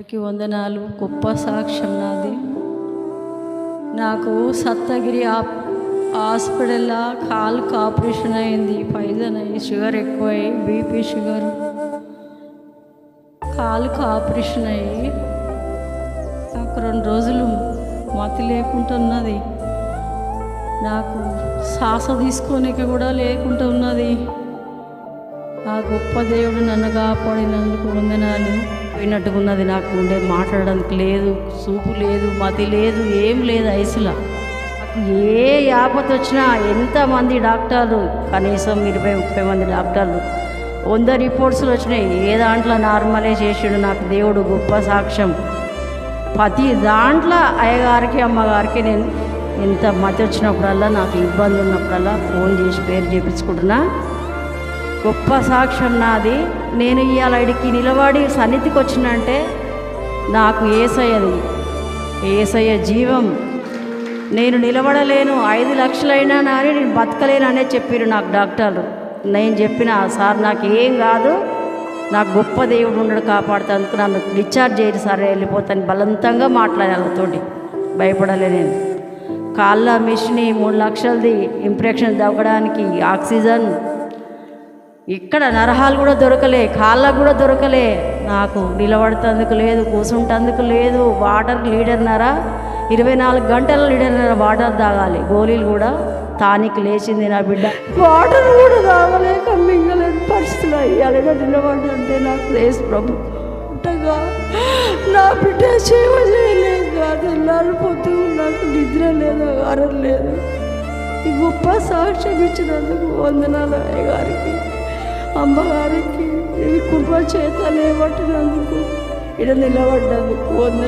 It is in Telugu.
అందరికి వందనాలు. గొప్ప సాక్ష్యం నాది. నాకు సప్తగిరి హాస్పిటల్లో కాలుకి ఆపరేషన్ అయింది. పైజన్ అయ్యి షుగర్ ఎక్కువై బీపీ షుగర్. కాలుకు ఆపరేషన్ అయ్యి నాకు రెండు రోజులు మతి లేకుండా ఉన్నది. నాకు శ్వాస తీసుకోనికి కూడా లేకుండా ఉన్నది. ఆ గొప్ప దేవుడు నన్ను కాపాడినందుకు వందనాలు. పోయినట్టుగా ఉన్నది నాకు ఉండే మాట్లాడడానికి లేదు చూపు లేదు మతి లేదు ఏం లేదు ఐసులా. ఏ యాపత్ వచ్చినా ఎంతమంది డాక్టర్లు కనీసం ఇరవై ముప్పై మంది డాక్టర్లు వంద రిపోర్ట్స్లు వచ్చినాయి. ఏ దాంట్లో నార్మలే చేసాడు నాకు దేవుడు గొప్ప సాక్ష్యం. ప్రతి దాంట్లో అయ్యగారికి అమ్మగారికి నేను ఎంత మతి వచ్చినప్పుడల్లా నాకు ఇబ్బంది ఉన్నప్పుడల్లా ఫోన్ చేసి పేరు చేపించుకుంటున్నా. గొప్ప సాక్ష్యం నాది. నేను ఇవాళ ఇడికి నిలబడి సన్నిధికి వచ్చినంటే నాకు ఏసయ్యది. ఏసయ్య జీవం. నేను నిలబడలేను. ఐదు లక్షలైనా నాని నేను బతకలేను అనే చెప్పారు నాకు డాక్టర్లు. నేను చెప్పిన సార్ నాకు ఏం కాదు. నాకు గొప్ప దేవుడు ఉండడు కాపాడుతందుకు నన్ను డిశ్చార్జ్ చేయరు సార్ వెళ్ళిపోతాను. బలవంతంగా మాట్లాడాలి భయపడలే నేను. కాళ్ళ మిషన్ మూడు లక్షలది ఇంప్రెక్షన్ తగ్గడానికి ఆక్సిజన్ ఇక్కడ నరహాలు కూడా దొరకలే కాళ్ళకు కూడా దొరకలే. నాకు నిలబడుతందుకు లేదు కూసుంటందుకు లేదు. వాటర్ లీడర్నరా ఇరవై నాలుగు గంటల లీడర్నర వాటర్ తాగాలి. గోళీలు కూడా తానికి లేచింది నా బిడ్డ. వాటర్ కూడా తాగలేక మింగలేని పరిస్థితులు అయ్యాలి నిలబడంటే నాకు లేదు ప్రభు. నా బిడ్డ సేవ చేయలేదు. కాదు పొద్దు నాకు నిద్ర లేదు ఆహారం లేదు. ఈ గొప్ప సాక్ష్యం ఇచ్చినందుకు వందనాలు అయ్య గారికి అమ్మగారికి ఈ కృప చేత లేవట్టినందుకు ఇక్కడ నిలబడ్డందుకు వందనాలు.